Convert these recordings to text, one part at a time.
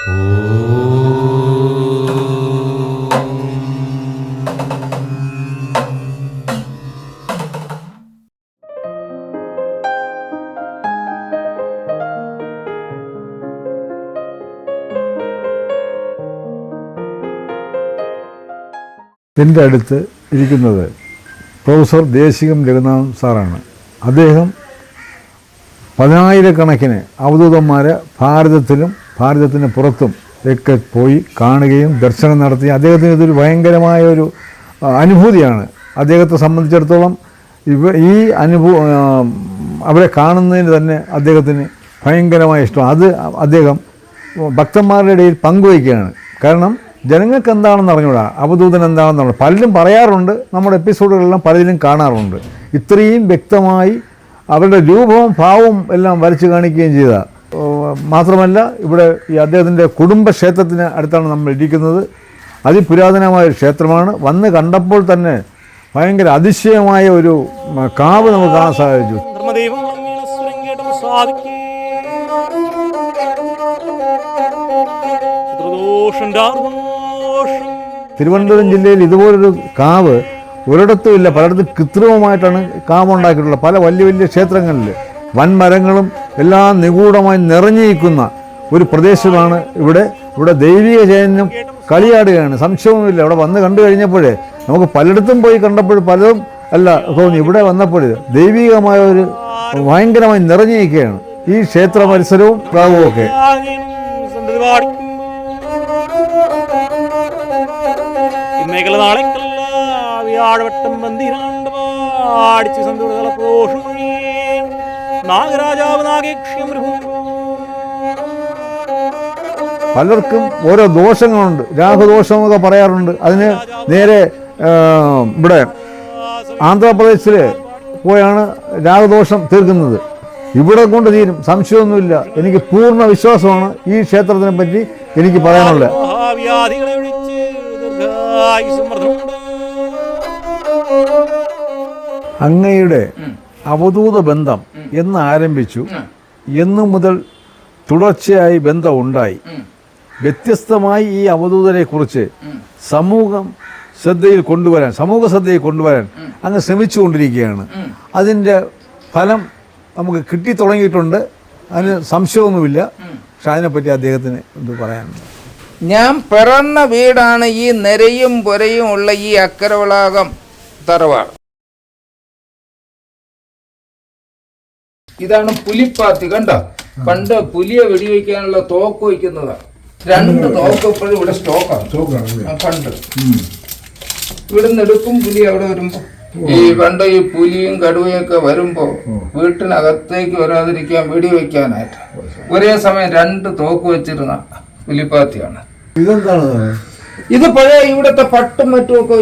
എന്റെ അടുത്ത് ഇരിക്കുന്നത് പ്രൊഫസർ ദേശികം ജഗന്നാഥൻ സാറാണ്. അദ്ദേഹം പതിനായിരക്കണക്കിന് അവധൂതന്മാരെ ഭാരതത്തിലും ഭാരതത്തിന് പുറത്തും ഒക്കെ പോയി കാണുകയും ദർശനം നടത്തി അദ്ദേഹത്തിന് ഇതൊരു ഭയങ്കരമായ ഒരു അനുഭൂതിയാണ്. അദ്ദേഹത്തെ സംബന്ധിച്ചിടത്തോളം ഇവ ഈ അനുഭൂ അവരെ കാണുന്നതിന് തന്നെ അദ്ദേഹത്തിന് ഭയങ്കരമായ ഇഷ്ടം. അത് അദ്ദേഹം ഭക്തന്മാരുടെ ഇടയിൽ പങ്കുവയ്ക്കുകയാണ്. കാരണം ജനങ്ങൾക്ക് എന്താണെന്ന് അറിഞ്ഞൂടാ അവധൂതൻ എന്താണെന്ന് പലരും പറയാറുണ്ട് നമ്മുടെ എപ്പിസോഡുകളെല്ലാം പലരും കാണാറുണ്ട്. ഇത്രയും വ്യക്തമായി അവരുടെ രൂപവും ഭാവവും എല്ലാം വരച്ച് കാണിക്കുകയും ചെയ്ത ഓ, മാത്രമല്ല ഇവിടെ ഈ അദ്ദേഹത്തിന്റെ കുടുംബക്ഷേത്രത്തിന് അടുത്താണ് നമ്മൾ ഇരിക്കുന്നത്. അതിപുരാതനമായ ഒരു ക്ഷേത്രമാണ്. വന്ന് കണ്ടപ്പോൾ തന്നെ ഭയങ്കര അതിശയമായ ഒരു കാവ് നമുക്ക് കാണാൻ സാധിച്ചു. തിരുവനന്തപുരം ജില്ലയിൽ ഇതുപോലൊരു കാവ് ഒരിടത്തും ഇല്ല. പലയിടത്തും കൃത്രിമമായിട്ടാണ് കാവ് ഉണ്ടാക്കിയിട്ടുള്ളത് പല വലിയ വലിയ ക്ഷേത്രങ്ങളിൽ വൻമരങ്ങളും എല്ലാം നിഗൂഢമായി നിറഞ്ഞിരിക്കുന്ന ഒരു പ്രദേശമാണ് ഇവിടെ. ഇവിടെ ദൈവിക ചൈതന്യം കളിയാടുകയാണ്. സംശയവുമില്ല. അവിടെ വന്ന് കണ്ടു കഴിഞ്ഞപ്പോഴേ നമുക്ക് പലയിടത്തും പോയി കണ്ടപ്പോൾ പലതും അല്ല തോന്നി. ഇവിടെ വന്നപ്പോഴേ ദൈവികമായ ഒരു ഭയങ്കരമായി നിറഞ്ഞിരിക്കുകയാണ്. ഈ ക്ഷേത്ര പരിസരവും പ്രാവും ഒക്കെ. പാടിച്ച് സന്തോഷ ദോഷം നാഗരാജാവ് നാഗേക്ഷ്യം പലർക്കും ഓരോ ദോഷങ്ങളുണ്ട്. രാഹുദോഷം എന്നൊക്കെ പറയാറുണ്ട്. അതിന് നേരെ ഇവിടെ ആന്ധ്രാപ്രദേശിൽ പോയാണ് രാഹുദോഷം തീർക്കുന്നത്. ഇവിടെ കൊണ്ട് തീരും. സംശയമൊന്നുമില്ല. എനിക്ക് പൂർണ വിശ്വാസമാണ് ഈ ക്ഷേത്രത്തിനെ പറ്റി എനിക്ക് പറയാനുള്ളത്. അങ്ങയുടെ അവധൂത ബന്ധം എന്ന് ആരംഭിച്ചു എന്നു മുതൽ തുടർച്ചയായി ബന്ധം ഉണ്ടായി. വ്യത്യസ്തമായി ഈ അവധൂതരെ കുറിച്ച് സമൂഹം ശ്രദ്ധയിൽ കൊണ്ടുവരാൻ സമൂഹ ശ്രദ്ധയിൽ കൊണ്ടുവരാൻ അങ്ങ് ശ്രമിച്ചുകൊണ്ടിരിക്കുകയാണ്. അതിന്റെ ഫലം നമുക്ക് കിട്ടി തുടങ്ങിയിട്ടുണ്ട് അതിന് സംശയമൊന്നുമില്ല. പക്ഷെ അതിനെപ്പറ്റി അദ്ദേഹത്തിന് എന്ത് പറയാനുണ്ട്? ഞാൻ പിറന്ന വീടാണ് ഈ നിരയും പുരയും ഉള്ള ഈ അക്കരവളാകം തറവാട്. ഇതാണ് പുലിപ്പാത്തി കണ്ട? പണ്ട് പുലിയെ വെടിവെക്കാനുള്ള തോക്ക് വയ്ക്കുന്നതാണ് രണ്ട് തോക്ക് ഇപ്പോഴും ഇവിടെ സ്റ്റോക്കാണ്. പണ്ട്. ഇവിടുന്ന് എടുക്കും പുലി അവിടെ വരുമ്പോ ഈ പണ്ട് ഈ പുലിയും കടുവയും ഒക്കെ വരുമ്പോ വീട്ടിനകത്തേക്ക് വരാതിരിക്കാൻ വെടിവെക്കാനായിട്ട്. ഒരേ സമയം രണ്ട് തോക്ക് വെച്ചിരുന്ന പുലിപ്പാത്തിയാണ്. ഇതെന്താണ്? ഇത് പഴയ ഇവിടത്തെ പട്ടും മറ്റും ഒക്കെ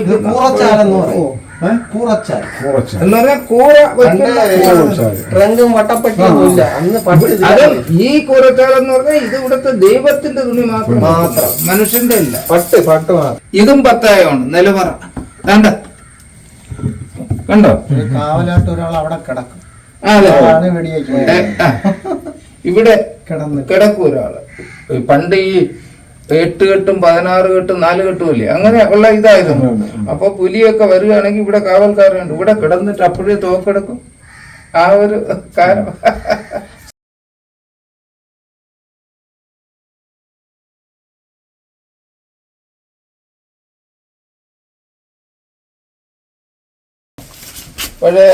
ട്രങ്കും വട്ടപ്പെട്ടിയും ഇല്ല അന്ന് പട്ട് ഈ പറഞ്ഞാൽ ഇത് ഇവിടുത്തെ ദൈവത്തിന്റെ തുണി മാത്രം. മാത്രം. മനുഷ്യന്റെ ഇല്ല പട്ട് പട്ട് മാത്രം. ഇതും പത്തായമാണ് നിലവറ. കണ്ട? കണ്ടോ? കാവലാട്ട് കാവലായിട്ട് ഒരാൾ അവിടെ കിടക്കും. ഇവിടെ കിടന്ന്. കിടക്കും ഒരാൾ. പണ്ട് ഈ എട്ട് കെട്ടും പതിനാറ് കെട്ടും നാല് കെട്ടും ഇല്ലേ? അങ്ങനെ ഉള്ള ഇതായിരുന്നു. അപ്പൊ പുലിയൊക്കെ വരികയാണെങ്കിൽ ഇവിടെ കാവൽക്കാരുണ്ട്. ഇവിടെ കിടന്നിട്ട് അപ്പോഴേ തോക്കെടുക്കും. ആ ഒരു കാരണം പഴയ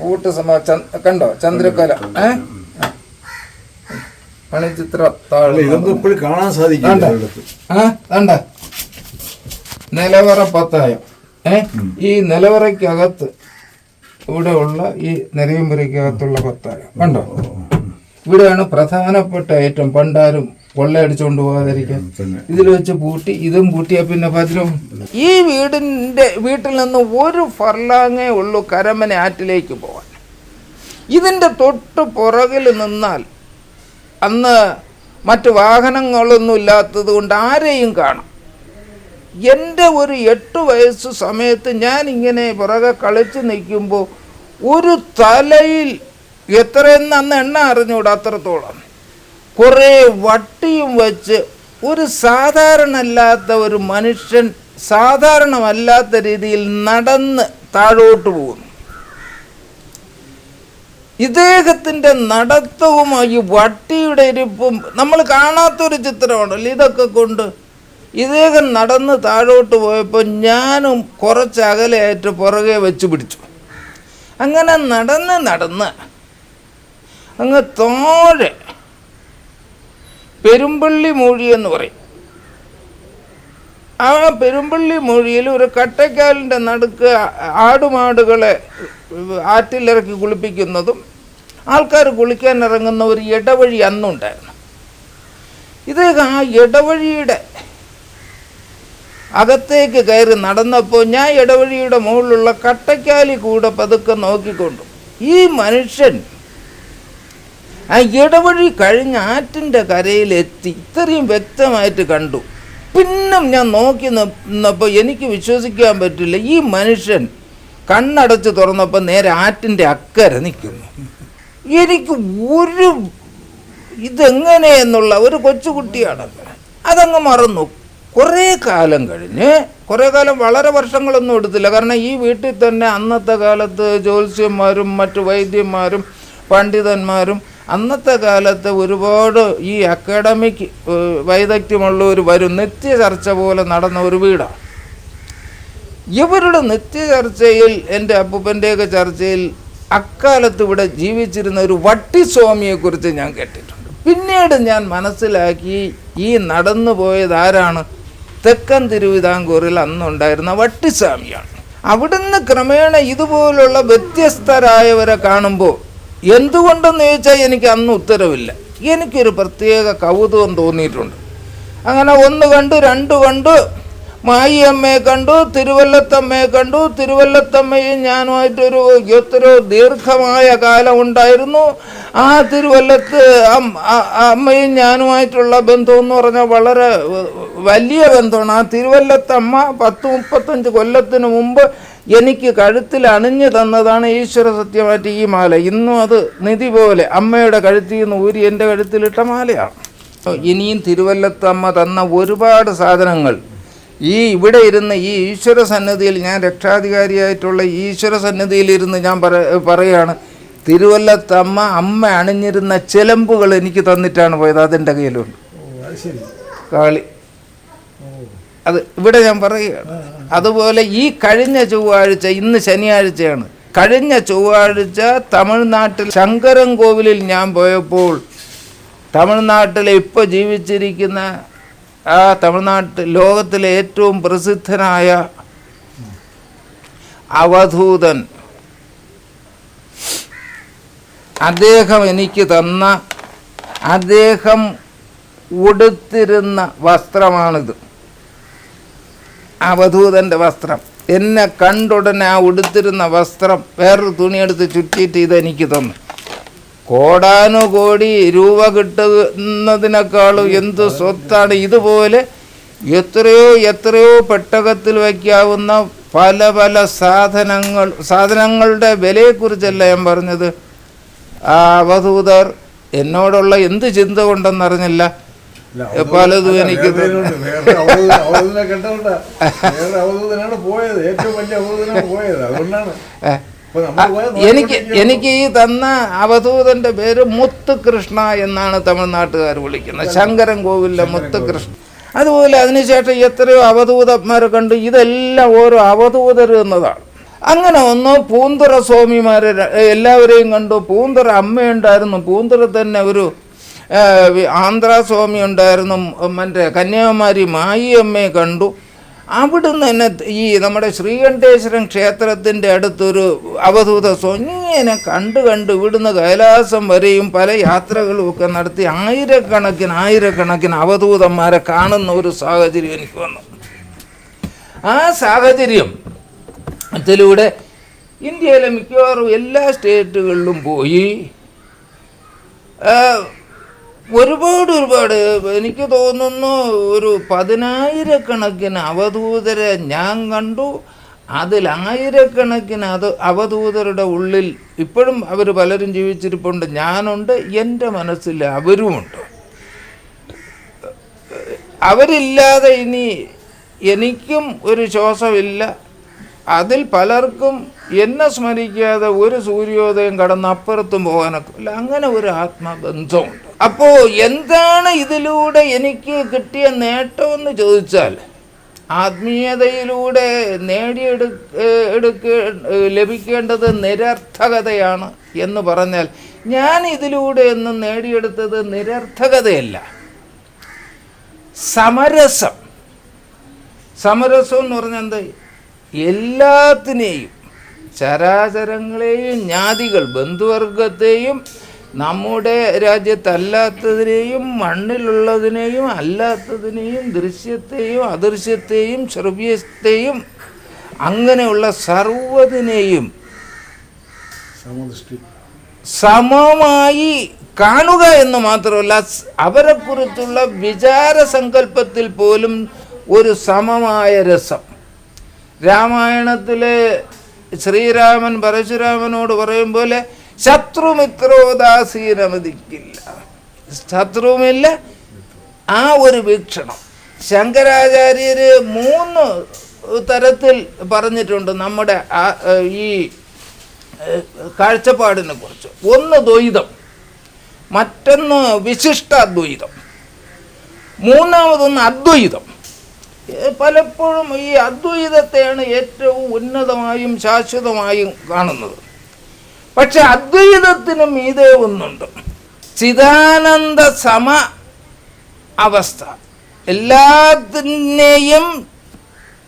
കൂട്ട് സമ കണ്ടോ? ചന്ദ്രക്കല ഏ? മണിച്ചിത്ര താഴെ ഇതൊന്നും ഇപ്പോഴും കാണാൻ സാധിക്കും നിലവറ പത്തായം. ഏ? ഈ നിലവറയ്ക്കകത്ത് ഇവിടെ ഉള്ള ഈ നിലയമ്പുരയ്ക്കകത്തുള്ള പത്തായം. കണ്ടോ? ഇവിടെയാണ് പ്രധാനപ്പെട്ട ഏറ്റവും പണ്ടാരും കൊള്ളയടിച്ചുകൊണ്ട് പോകാതിരിക്കാൻ. ഇതിൽ വെച്ച് പൂട്ടി ഇതും പൂട്ടിയാ പിന്നെ ഭദ്രം. ഈ വീടിന്റെ വീട്ടിൽ നിന്ന് ഒരു ഫർലാങ്ങേ ഉള്ളൂ കരമന ആറ്റിലേക്ക് പോകാൻ ഇതിന്റെ തൊട്ട് പുറകിൽ നിന്നാൽ അന്ന് മറ്റ് വാഹനങ്ങളൊന്നും ഇല്ലാത്തത് കൊണ്ട് ആരെയും കാണാം. എന്റെ ഒരു എട്ട് വയസ്സ് സമയത്ത് ഞാൻ ഇങ്ങനെ പുറകെ കളിച്ച് നിൽക്കുമ്പോൾ ഒരു തലയിൽ എത്രയെന്ന് അന്ന് എണ്ണ അറിഞ്ഞൂടാ അത്രത്തോളം. കുറേ വട്ടിയും വെച്ച് ഒരു സാധാരണല്ലാത്ത ഒരു മനുഷ്യൻ സാധാരണമല്ലാത്ത രീതിയിൽ നടന്ന് താഴോട്ട് പോകുന്നു. ഇദ്ദേഹത്തിന്റെ നടത്തവും ഈ വട്ടിയുടെ ഇരിപ്പും നമ്മൾ കാണാത്തൊരു ചിത്രമാണല്ലോ ഇതൊക്കെ കൊണ്ട് ഇദ്ദേഹം നടന്ന് താഴോട്ട് പോയപ്പോൾ ഞാനും കുറച്ച് അകലെയായിട്ട് പുറകെ വെച്ച് പിടിച്ചു. അങ്ങനെ നടന്ന് നടന്ന് അങ്ങ് തോഴെ പെരുമ്പള്ളി മൂഴി എന്ന് പറയും. ആ പെരുമ്പള്ളി മൊഴിയിൽ ഒരു കട്ടക്കാലിന്റെ നടുക്ക് ആടുമാടുകളെ ആറ്റിലിറക്കി കുളിപ്പിക്കുന്നതും ആൾക്കാർ കുളിക്കാൻ ഇറങ്ങുന്ന ഒരു ഇടവഴി അന്നുണ്ടായിരുന്നു. ഇത് ആ ഇടവഴിയുടെ അകത്തേക്ക് കയറി നടന്നപ്പോൾ ഞാൻ ഇടവഴിയുടെ മുകളിലുള്ള കട്ടക്കാലി കൂടെ പതുക്കെ നോക്കിക്കൊണ്ടു. ഈ മനുഷ്യൻ ആ ഇടവഴി കഴിഞ്ഞ ആറ്റിന്റെ കരയിലെത്തി. ഇത്രയും വ്യക്തമായിട്ട് കണ്ടു. പിന്നും ഞാൻ നോക്കി നിന്നപ്പോൾ എനിക്ക് വിശ്വസിക്കാൻ പറ്റില്ല. ഈ മനുഷ്യൻ കണ്ണടച്ച് തുറന്നപ്പോൾ നേരെ ആറ്റിന്റെ അക്കരെ നിൽക്കുന്നു. എനിക്ക് ഒരു ഇതെങ്ങനെയെന്നുള്ള ഒരു കൊച്ചുകുട്ടിയാണ് അതങ്ങ് മറന്നു. കുറേ കാലം കഴിഞ്ഞ് കുറേ കാലം വളരെ വർഷങ്ങളൊന്നും എടുത്തില്ല. കാരണം ഈ വീട്ടിൽ തന്നെ അന്നത്തെ കാലത്ത് ജ്യോത്സ്യന്മാരും മറ്റു വൈദ്യന്മാരും പണ്ഡിതന്മാരും അന്നത്തെ കാലത്ത് ഒരുപാട് ഈ അക്കാഡമിക് വൈദഗ്ധ്യമുള്ളവർ വരും നിത്യ ചർച്ച പോലെ നടന്ന ഒരു വീടാണ്. ഇവരുടെ നിത്യ ചർച്ചയിൽ എന്റെ അപ്പൂപ്പന്റെയൊക്കെ ചർച്ചയിൽ അക്കാലത്ത് ഇവിടെ ജീവിച്ചിരുന്ന ഒരു വട്ടിസ്വാമിയെക്കുറിച്ച് ഞാൻ കേട്ടിട്ടുണ്ട്. പിന്നീട് ഞാൻ മനസ്സിലാക്കി ഈ നടന്നു പോയത് ആരാണ്? തെക്കൻ തിരുവിതാംകൂറിൽ അന്നുണ്ടായിരുന്ന വട്ടിസ്വാമിയാണ്. അവിടുന്ന് ക്രമേണ ഇതുപോലുള്ള വ്യത്യസ്തരായവരെ കാണുമ്പോൾ എന്തുകൊണ്ടെന്ന് ചോദിച്ചാൽ എനിക്ക് അന്ന് ഉത്തരവില്ല. എനിക്കൊരു പ്രത്യേക കൗതുകം തോന്നിയിട്ടുണ്ട്. അങ്ങനെ ഒന്ന് കണ്ടു രണ്ട് കണ്ടു മായിയമ്മയെ കണ്ടു തിരുവല്ലത്തമ്മയെ കണ്ടു. തിരുവല്ലത്തമ്മയും ഞാനുമായിട്ടൊരു എത്രയോ ദീർഘമായ കാലം ഉണ്ടായിരുന്നു. ആ തിരുവല്ലത്ത് അമ്മയും ഞാനുമായിട്ടുള്ള ബന്ധം എന്ന് പറഞ്ഞാൽ വളരെ വലിയ ബന്ധമാണ്. ആ തിരുവല്ലത്തമ്മ പത്ത് മുപ്പത്തഞ്ച് കൊല്ലത്തിന് മുമ്പ് എനിക്ക് കഴുത്തിൽ അണിഞ്ഞു തന്നതാണ് ഈശ്വര സത്യമായിട്ട് ഈ മാല. ഇന്നും അത് നിധി പോലെ അമ്മയുടെ കഴുത്തിൽ നിന്ന് ഊരി എന്റെ കഴുത്തിലിട്ട മാലയാണ്. ഇനിയും തിരുവല്ലത്തമ്മ തന്ന ഒരുപാട് സാധനങ്ങൾ ഈ ഇവിടെ ഇരുന്ന് ഈ ഈശ്വര സന്നിധിയിൽ ഞാൻ രക്ഷാധികാരിയായിട്ടുള്ള ഈശ്വര സന്നിധിയിൽ ഇരുന്ന് ഞാൻ പറ പറയുകയാണ് തിരുവല്ലത്തമ്മ അമ്മ അണിഞ്ഞിരുന്ന ചിലമ്പുകൾ എനിക്ക് തന്നിട്ടാണ് പോയത് അതെന്റെ കയ്യിലുണ്ട്. കാളി. അത് ഇവിടെ ഞാൻ പറയുകയാണ്. അതുപോലെ ഈ കഴിഞ്ഞ ചൊവ്വാഴ്ച ഇന്ന് ശനിയാഴ്ചയാണ്. കഴിഞ്ഞ ചൊവ്വാഴ്ച തമിഴ്നാട്ടിൽ ശങ്കരൻ കോവിലിൽ ഞാൻ പോയപ്പോൾ തമിഴ്നാട്ടിലെ ഇപ്പോൾ ജീവിച്ചിരിക്കുന്ന ആ തമിഴ്നാട്ടിൽ ലോകത്തിലെ ഏറ്റവും പ്രസിദ്ധനായ അവധൂതൻ. അദ്ദേഹം എനിക്ക് തന്ന അദ്ദേഹം ഉടുത്തിരുന്ന വസ്ത്രമാണിത്. അവധൂതന്റെ വസ്ത്രം. എന്നെ കണ്ടുടനെ ആ ഉടുത്തിരുന്ന വസ്ത്രം വേറൊരു തുണിയെടുത്ത് ചുറ്റിയിട്ട് ഇതെനിക്ക് തന്നു. കോടാനുകോടി രൂപ കിട്ടുന്നതിനേക്കാളും എന്ത് സ്വത്താണ്? ഇതുപോലെ എത്രയോ എത്രയോ പെട്ടകത്തിൽ വയ്ക്കാവുന്ന പല പല സാധനങ്ങൾ സാധനങ്ങളുടെ വിലയെക്കുറിച്ചല്ല ഞാൻ പറഞ്ഞത്. ആ അവധൂതർ എന്നോടുള്ള എന്ത് ചിന്ത കൊണ്ടെന്നറിഞ്ഞില്ല? പലതും എനിക്ക് പോയത്. ഏറ്റവും വലിയ അതുകൊണ്ടാണ്. എനിക്ക് എനിക്ക് ഈ തന്ന അവധൂതന്റെ പേര് മുത്തുകൃഷ്ണ എന്നാണ് തമിഴ്നാട്ടുകാർ വിളിക്കുന്നത്. ശങ്കരൻ കോവിലിലെ മുത്തുകൃഷ്ണ അതുപോലെ അതിനുശേഷം എത്രയോ അവധൂതന്മാരെ കണ്ടു. ഇതെല്ലാം ഓരോ അവധൂതർ എന്നതാണ്. അങ്ങനെ ഒന്ന് പൂന്തുറ സ്വാമിമാരെ എല്ലാവരെയും കണ്ടു. പൂന്തുറ അമ്മയുണ്ടായിരുന്നു. പൂന്തുറ തന്നെ ഒരു ആ, വി- ആന്ധ്രാ സ്വാമി ഉണ്ടായിരുന്നു. മറ്റേ കന്യാകുമാരി മായി അമ്മയെ കണ്ടു. അവിടുന്ന് തന്നെ ഈ നമ്മുടെ ശ്രീകണ്ഠേശ്വരം ക്ഷേത്രത്തിന്റെ അടുത്തൊരു അവധൂത സ്വങ്ങനെ കണ്ട് കണ്ട് ഇവിടുന്ന് കൈലാസം വരെയും പല യാത്രകളും ഒക്കെ നടത്തി ആയിരക്കണക്കിന് ആയിരക്കണക്കിന് അവധൂതന്മാരെ കാണുന്ന ഒരു സാഹചര്യം എനിക്ക് വന്നു. ആ സാഹചര്യം ത്തിലൂടെ ഇന്ത്യയിലെ മിക്കവാറും എല്ലാ സ്റ്റേറ്റുകളിലും പോയി ഒരുപാട് ഒരുപാട് എനിക്ക് തോന്നുന്നു ഒരു പതിനായിരക്കണക്കിന് അവധൂതരെ ഞാൻ കണ്ടു. അതിൽ ആയിരക്കണക്കിന് അത് അവധൂതരുടെ ഉള്ളിൽ ഇപ്പോഴും അവർ പലരും ജീവിച്ചിരിപ്പുണ്ട്. ഞാനുണ്ട് എന്റെ മനസ്സിൽ അവരുമുണ്ട്. അവരില്ലാതെ ഇനി എനിക്കും ഒരു ശ്വാസമില്ല. അതിൽ പലർക്കും എന്നെ സ്മരിക്കാതെ ഒരു സൂര്യോദയം കടന്ന് അപ്പുറത്തും പോകാനൊക്കെ അങ്ങനെ ഒരു ആത്മബന്ധമുണ്ട്. അപ്പോൾ എന്താണ് ഇതിലൂടെ എനിക്ക് കിട്ടിയ നേട്ടമെന്ന് ചോദിച്ചാൽ ആത്മീയതയിലൂടെ നേടിയെടു എടുക്ക ലഭിക്കേണ്ടത് നിരർത്ഥകതയാണ് എന്ന് പറഞ്ഞാൽ ഞാൻ ഇതിലൂടെ എന്നും നേടിയെടുത്തത് നിരർത്ഥകതയല്ല. സമരസം. സമരസം എന്ന് പറഞ്ഞാൽ എന്താ? എല്ലാത്തിനെയും ചരാചരങ്ങളെയും ജ്ഞാതികൾ ബന്ധുവർഗത്തെയും നമ്മുടെ രാജ്യത്തല്ലാത്തതിനെയും മണ്ണിലുള്ളതിനെയും അല്ലാത്തതിനെയും ദൃശ്യത്തെയും അദൃശ്യത്തെയും ശ്രവ്യത്തെയും അങ്ങനെയുള്ള സർവതിനെയും സമമായി കാണുക എന്ന് മാത്രമല്ല അവരെക്കുറിച്ചുള്ള വിചാര സങ്കല്പത്തിൽ പോലും ഒരു സമമായ രസം. രാമായണത്തിലെ ശ്രീരാമൻ പരശുരാമനോട് പറയും പോലെ ശത്രുമിത്രോദാസീനമതിക്കില്ല. ശത്രുമില്ല ആ ഒരു വീക്ഷണം. ശങ്കരാചാര്യര് മൂന്ന് തരത്തിൽ പറഞ്ഞിട്ടുണ്ട് നമ്മുടെ ഈ കാഴ്ചപ്പാടിനെ കുറിച്ച്. ഒന്ന് ദ്വൈതം മറ്റൊന്ന് വിശിഷ്ടാദ്വൈതം മൂന്നാമതൊന്ന് അദ്വൈതം. പലപ്പോഴും ഈ അദ്വൈതത്തെയാണ് ഏറ്റവും ഉന്നതമായും ശാശ്വതമായും കാണുന്നത്. പക്ഷെ അദ്വൈതത്തിനും ഇതേ ഒന്നുണ്ട്. ചിദാനന്ദ സമ അവസ്ഥ. എല്ലാത്തിനെയും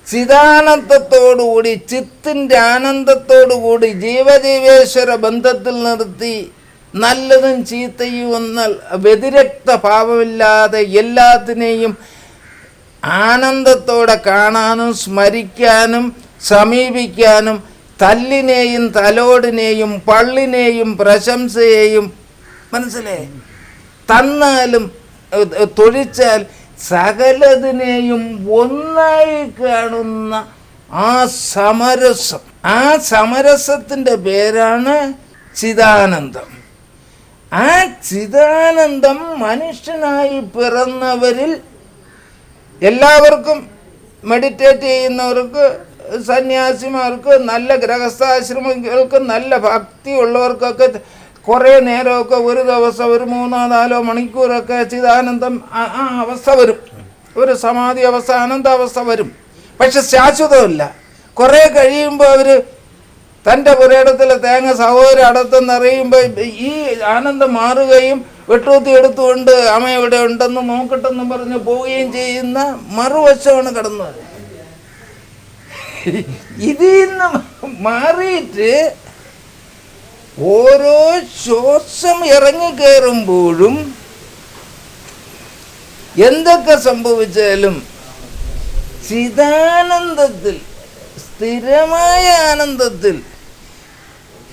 ചിദാനന്ദത്തോടുകൂടി ചിത്തിന്റെ ആനന്ദത്തോടുകൂടി ജീവജീവേശ്വര ബന്ധത്തിൽ നിർത്തി നല്ലതും ചീത്തയും എന്നാൽ വ്യതിരക്ത ഭാവമില്ലാതെ എല്ലാത്തിനെയും ആനന്ദത്തോടെ കാണാനും സ്മരിക്കാനും സമീപിക്കാനും തല്ലിനെയും തലോടിനെയും പള്ളിനെയും പ്രശംസയെയും മനസ്സിലായി തന്നാലും തൊഴിച്ചാൽ സകലതിനെയും ഒന്നായി കാണുന്ന ആ സമരസം. ആ സമരസത്തിന്റെ പേരാണ് ചിദാനന്ദം. ആ ചിദാനന്ദം മനുഷ്യനായി പിറന്നവരിൽ എല്ലാവർക്കും മെഡിറ്റേറ്റ് ചെയ്യുന്നവർക്ക് സന്യാസിമാർക്ക് നല്ല ഗ്രഹസ്ഥാശ്രമങ്ങൾക്ക് നല്ല ഭക്തി ഉള്ളവർക്കൊക്കെ കുറേ നേരമൊക്കെ ഒരു ദിവസം ഒരു മൂന്നോ നാലോ മണിക്കൂറൊക്കെ ചിദാനന്ദം ആ അവസ്ഥ വരും. ഒരു സമാധി അവസ്ഥ ആനന്ദാവസ്ഥ വരും. പക്ഷെ ശാശ്വതമല്ല. കുറേ കഴിയുമ്പോൾ അവർ തന്റെ പുരയിടത്തിലെ തേങ്ങ സഹോദര അടുത്തെന്നറിയുമ്പോൾ ഈ ആനന്ദം മാറുകയും വെട്ടൂത്തി എടുത്തുകൊണ്ട് അമ്മ ഇവിടെ ഉണ്ടെന്ന് നോക്കട്ടെന്നും പറഞ്ഞ് പോവുകയും ചെയ്യുന്ന മറുവശമാണ് കടന്നത് ഇതിൽ നിന്ന് മാറിയിട്ട് ഓരോ ശ്വാസം ഇറങ്ങിക്കയറുമ്പോഴും എന്തൊക്കെ സംഭവിച്ചാലും ചിതാനന്ദത്തിൽ സ്ഥിരമായ ആനന്ദത്തിൽ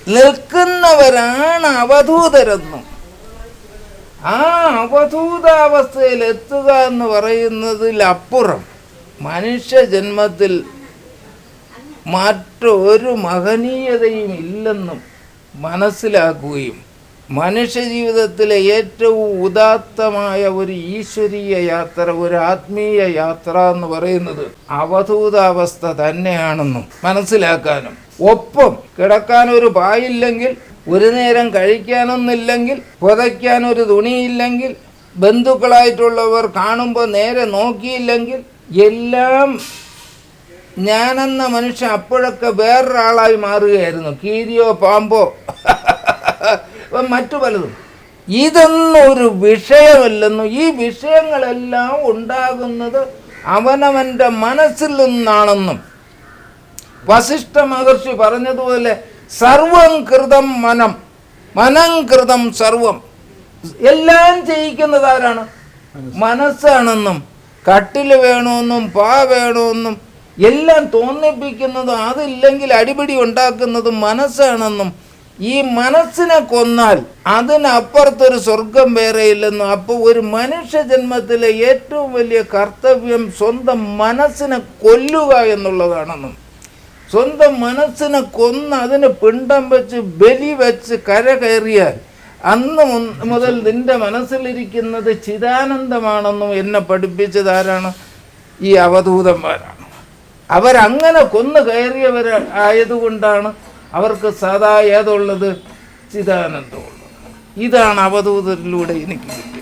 നിൽക്കുന്നവരാണ് അവധൂതരെന്നും. ആ അവധൂതാവസ്ഥയിൽ എത്തുക എന്ന് പറയുന്നതിലപ്പുറം മനുഷ്യ ജന്മത്തിൽ മറ്റൊരു മഹനീയതയും ഇല്ലെന്നും മനസ്സിലാക്കുകയും മനുഷ്യ ജീവിതത്തിലെ ഏറ്റവും ഉദാത്തമായ ഒരു ഈശ്വരീയ യാത്ര ഒരു ആത്മീയ യാത്ര എന്ന് പറയുന്നത് അവധൂതാവസ്ഥ തന്നെയാണെന്നും മനസ്സിലാക്കാനും. ഒപ്പം കിടക്കാൻ ഒരു പായില്ലെങ്കിൽ ഒരു നേരം കഴിക്കാനൊന്നില്ലെങ്കിൽ പുതയ്ക്കാൻ ഒരു തുണിയില്ലെങ്കിൽ ബന്ധുക്കളായിട്ടുള്ളവർ കാണുമ്പോൾ നേരെ നോക്കിയില്ലെങ്കിൽ എല്ലാം ഞാനെന്ന മനുഷ്യൻ അപ്പോഴൊക്കെ വേറൊരാളായി മാറുകയായിരുന്നു. കീരിയോ പാമ്പോ. മറ്റു പലതും. ഇതൊന്നും ഒരു വിഷയമല്ലെന്നും ഈ വിഷയങ്ങളെല്ലാം ഉണ്ടാകുന്നത് അവനവന്റെ മനസ്സിൽ നിന്നാണെന്നും. വസിഷ്ഠ മഹർഷി പറഞ്ഞതുപോലെ സർവം കൃതം മനം മനം കൃതം സർവം. എല്ലാം ചെയ്യിക്കുന്നത് ആരാണ്? മനസ്സാണെന്നും. കട്ടിൽ വേണമെന്നും പാ വേണമെന്നും എല്ലാം തോന്നിപ്പിക്കുന്നതും അതില്ലെങ്കിൽ അടിപിടി ഉണ്ടാക്കുന്നതും മനസ്സാണെന്നും ഈ മനസ്സിനെ കൊന്നാൽ അതിനപ്പുറത്തൊരു സ്വർഗം വേറെ ഇല്ലെന്നും അപ്പോൾ ഒരു മനുഷ്യ ജന്മത്തിലെ ഏറ്റവും വലിയ കർത്തവ്യം സ്വന്തം മനസ്സിനെ കൊല്ലുക എന്നുള്ളതാണെന്നും. സ്വന്തം മനസ്സിനെ കൊന്ന് അതിന് പിണ്ടം വെച്ച് ബലി വെച്ച് കര കയറിയാൽ അന്ന് മുതൽ നിന്റെ മനസ്സിലിരിക്കുന്നത് ചിദാനന്ദമാണെന്നും എന്നെ പഠിപ്പിച്ചതാരാണ് ഈ അവധൂതന്മാരാണ്. അവരങ്ങനെ കൊന്നു കയറിയവർ ആയതുകൊണ്ടാണ് അവർക്ക് സദാ ഏതുള്ളത് ചിദാനന്ദമുള്ളത് ഇതാണ് അവധൂതരിലൂടെ എനിക്ക് കിട്ടിയത്.